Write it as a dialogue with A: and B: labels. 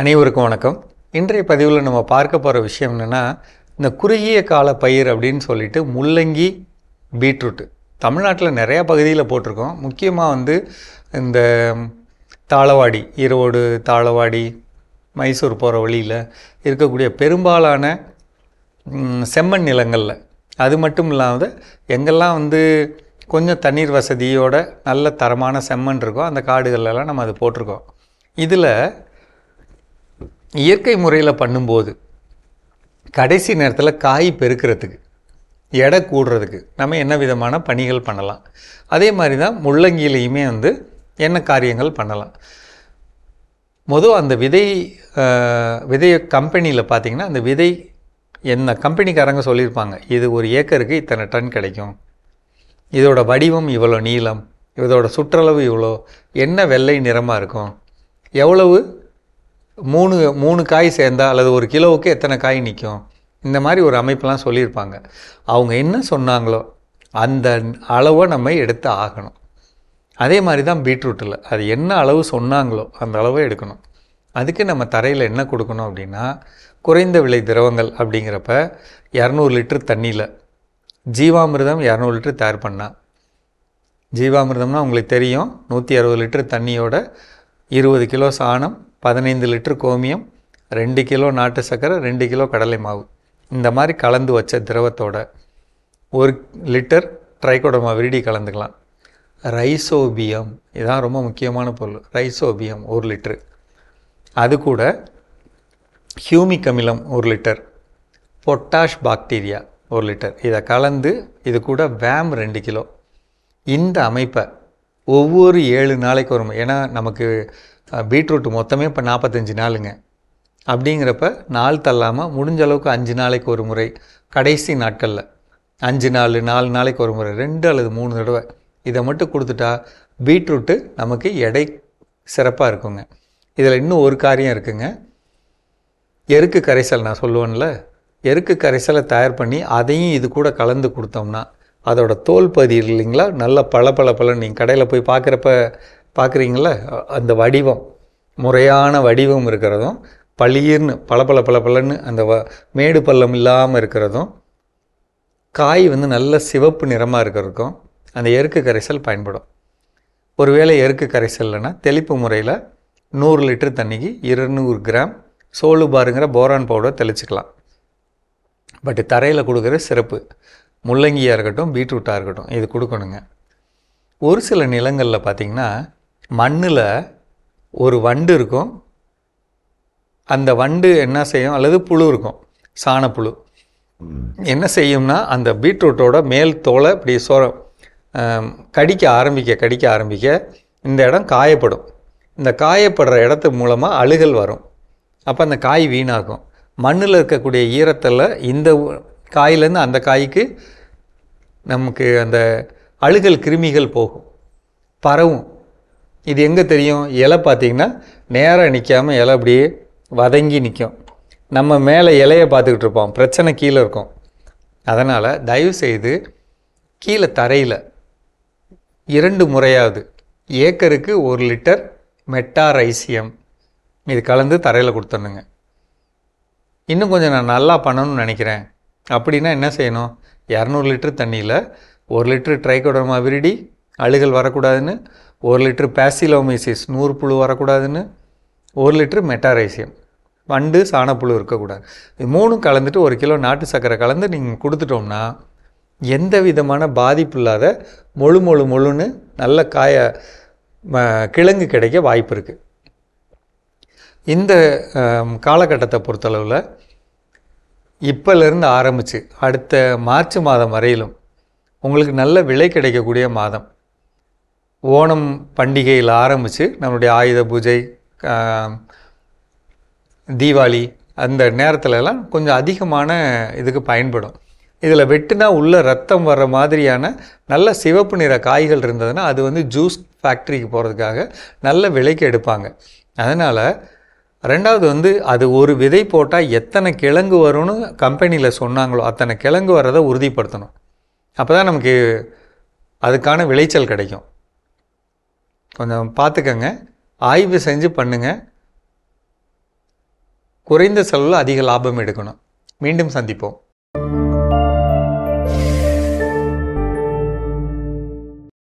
A: அனைவருக்கும் வணக்கம். இன்றைய பதிவில் நம்ம பார்க்க போகிற விஷயம் என்னென்னா இந்த குறுகிய கால பயிர் அப்படின்னு சொல்லிட்டு முள்ளங்கி பீட்ரூட்டு. தமிழ்நாட்டில் நிறையா பகுதியில் போட்டிருக்கோம். முக்கியமாக வந்து இந்த தாளவாடி ஈரோடு தாளவாடி மைசூர் போகிற வழியில் இருக்கக்கூடிய பெரும்பாலான செம்மண் நிலங்களில். அது மட்டும் இல்லாமல் எங்கெல்லாம் வந்து கொஞ்சம் தண்ணீர் வசதியோட நல்ல தரமான செம்மண் இருக்கோ அந்த காடுகள்லாம் நம்ம அது போட்டிருக்கோம். இதில் இயற்கை முறையில் பண்ணும்போது கடைசி நேரத்தில் காய் பெருக்கிறதுக்கு எடை கூடுறதுக்கு நம்ம என்ன விதமான பணிகள் பண்ணலாம்? அதே மாதிரி தான் முள்ளங்கியிலையுமே வந்து என்ன காரியங்கள் பண்ணலாம்? மொதல் அந்த விதை விதையை விதை கம்பெனியில் பார்த்திங்கன்னா அந்த விதை என்ன கம்பெனிக்காரங்க சொல்லியிருப்பாங்க இது ஒரு ஏக்கருக்கு இத்தனை டன் கிடைக்கும். இதோட வடிவம் இவ்வளோ நீளம். இதோட சுற்றளவு இவ்வளோ. என்ன வெள்ளை நிறமாக இருக்கும்? எவ்வளவு மூணு மூணு காய் சேர்ந்தா அல்லது ஒரு கிலோவுக்கு எத்தனை காய் நிற்கும் இந்த மாதிரி ஒரு அமைப்பெலாம் சொல்லியிருப்பாங்க. அவங்க என்ன சொன்னாங்களோ அந்த அளவை நம்ம எடுத்து ஆகணும். அதே மாதிரி தான் பீட்ரூட்டில். அது என்ன அளவு சொன்னாங்களோ அந்த அளவை எடுக்கணும். அதுக்கு நம்ம தரையில் என்ன கொடுக்கணும் அப்படின்னா குறைந்த விலை திரவங்கள் அப்படிங்கிறப்ப இரநூறு லிட்டர் தண்ணியில் ஜீவாமிர்தம் இரநூறு லிட்டர் தயார் பண்ணால் ஜீவாமிர்தம்னா உங்களுக்கு தெரியும் நூற்றி அறுபது லிட்டர் தண்ணியோட இருபது கிலோ சாணம் பதினைந்து லிட்டர் கோமியம் ரெண்டு கிலோ நாட்டு சர்க்கரை ரெண்டு கிலோ கடலை மாவு. இந்த மாதிரி கலந்து வச்ச திரவத்தோட ஒரு லிட்டர் ட்ரைகோடமா விரிடி கலந்துக்கலாம். ரைசோபியம் இதான் ரொம்ப முக்கியமான பொருள். ரைசோபியம் ஒரு லிட்டரு. அது கூட ஹியூமிக் அமிலம் ஒரு லிட்டர். பொட்டாஷ் பாக்டீரியா ஒரு லிட்டர். இதை கலந்து இது கூட வேம் ரெண்டு கிலோ. இந்த அமைப்பை ஒவ்வொரு ஏழு நாளைக்கு வரும் ஏன்னா நமக்கு பீட்ரூட் மொத்தமே இப்போ நாற்பத்தஞ்சு நாளுங்க. அப்படிங்கிறப்ப நாள் தள்ளாமல் முடிஞ்ச அளவுக்கு அஞ்சு நாளைக்கு ஒரு முறை கடைசி நாட்களில். அஞ்சு நாள் நாலு நாளைக்கு ஒரு முறை ரெண்டு அல்லது மூணு தடவை. இதை மட்டும் கொடுத்துட்டா பீட்ரூட்டு நமக்கு எடை சிறப்பாக இருக்குங்க. இதில் இன்னும் ஒரு காரியம் இருக்குங்க. எருக்கு கரைசல் நான் சொல்லுவேன்ல. எருக்கு கரைசலை தயார் பண்ணி அதையும் இது கூட கலந்து கொடுத்தோம்னா அதோட தோல் பகுதி இல்லைங்களா? நல்ல பல பல பல நீங்கள் கடையில் போய் பார்க்குறப்ப பார்க்குறீங்களா? அந்த வடிவம் முறையான வடிவம் இருக்கிறதும் பளிர்னு பல பல பல பலன்னு அந்த வ மேடு பள்ளம் இல்லாமல் இருக்கிறதும் காய் வந்து நல்ல சிவப்பு நிறமாக இருக்கிறதுக்கும் அந்த எருக்கு கரைசல் பயன்படும். ஒருவேளை எருக்கு கரைசல் இல்லைன்னா தெளிப்பு முறையில் நூறு லிட்டர் தண்ணிக்கு இருநூறு கிராம் சோளு பாருங்கிற போரான் பவுடர் தெளிச்சுக்கலாம். பட் தரையில் கொடுக்குற சிறப்பு முள்ளங்கியாக இருக்கட்டும் பீட்ரூட்டாக இருக்கட்டும் இது கொடுக்கணுங்க. ஒரு சில நிலங்களில் பார்த்திங்கன்னா மண்ணில் ஒரு வண்டு இருக்கும். அந்த வண்டு என்ன செய்யும்? அல்லது புழு இருக்கும். சாணப்புழு. என்ன செய்யும்னா அந்த பீட்ரூட்டோட மேல் தோலை இப்படி சோற ஆம், கடிக்க ஆரம்பிக்க கடிக்க ஆரம்பிக்க இந்த இடம் காயப்படும். இந்த காயப்படுற இடத்து மூலமாக அழுகல் வரும். அப்போ அந்த காய் வீணாகும். மண்ணில் இருக்கக்கூடிய ஈரத்தில் இந்த காயிலேருந்து அந்த காய்க்கு நமக்கு அந்த அழுகல் கிருமிகள் போகும். பரவும். இது எங்கே தெரியும்? இலை பார்த்தீங்கன்னா நேராக நிற்காம இலை அப்படியே வதங்கி நிற்கும் நம்ம மேலே இலையை பார்த்துக்கிட்டு இருப்போம். பிரச்சனை கீழே இருக்கும். அதனால் தயவு செய்து கீழே தரையில் இரண்டு முறையாவது ஏக்கருக்கு ஒரு லிட்டர் மெட்டாரைசியம் இது கலந்து தரையில் கொடுத்துடணுங்க. இன்னும் கொஞ்சம் நான் நல்லா பண்ணணும்னு நினைக்கிறேன். அப்படின்னா என்ன செய்யணும்? இரநூறு லிட்டர் தண்ணியில் ஒரு லிட்டர் ட்ரைகோடர்மா விரிடி அழுகல் வரக்கூடாதுன்னு ஒரு லிட்ரு பேசிலோமைசிஸ் நூறு புழு வரக்கூடாதுன்னு ஒரு லிட்ரு மெட்டாரைசியம். வண்டு சாணப்புழு இருக்கக்கூடாது. இது மூணும் கலந்துட்டு ஒரு கிலோ நாட்டு சர்க்கரை கலந்து நீங்கள் கொடுத்துட்டோம்னா எந்த விதமான பாதிப்பு இல்லாத மொழு மொழு மொழுன்னு நல்ல காய கிழங்கு கிடைக்க வாய்ப்பு இருக்குது இந்த காலகட்டத்தை பொறுத்தளவில் இப்போலேருந்து ஆரம்பித்து அடுத்த மார்ச் மாதம் வரையிலும் உங்களுக்கு நல்ல விலை கிடைக்கக்கூடிய மாதம். ஓணம் பண்டிகையில் ஆரம்பித்து நம்மளுடைய ஆயுத பூஜை தீபாவளி அந்த நேரத்துலலாம் கொஞ்சம் அதிகமான இதுக்கு பயன்படும். இதில் வெட்டுனா உள்ள ரத்தம் வர்ற மாதிரியான நல்ல சிவப்பு நிற காய்கள் இருந்ததுன்னா அது வந்து ஜூஸ் ஃபேக்ட்ரிக்கு போகிறதுக்காக நல்ல விலைக்கு எடுப்பாங்க. அதனால் ரெண்டாவது வந்து அது ஒரு விதை போட்டால் எத்தனை கிழங்கு வரும்னு கம்பெனியில் சொன்னாங்களோ அத்தனை கிழங்கு வர்றதை உறுதிப்படுத்தணும். அப்போ தான் நமக்கு அதுக்கான விளைச்சல் கிடைக்கும். கொஞ்சம் பார்த்துக்கங்க. ஆய்வு செஞ்சு பண்ணுங்கள் குறைந்த செலவில் அதிக லாபம் எடுக்கணும். மீண்டும் சந்திப்போம்.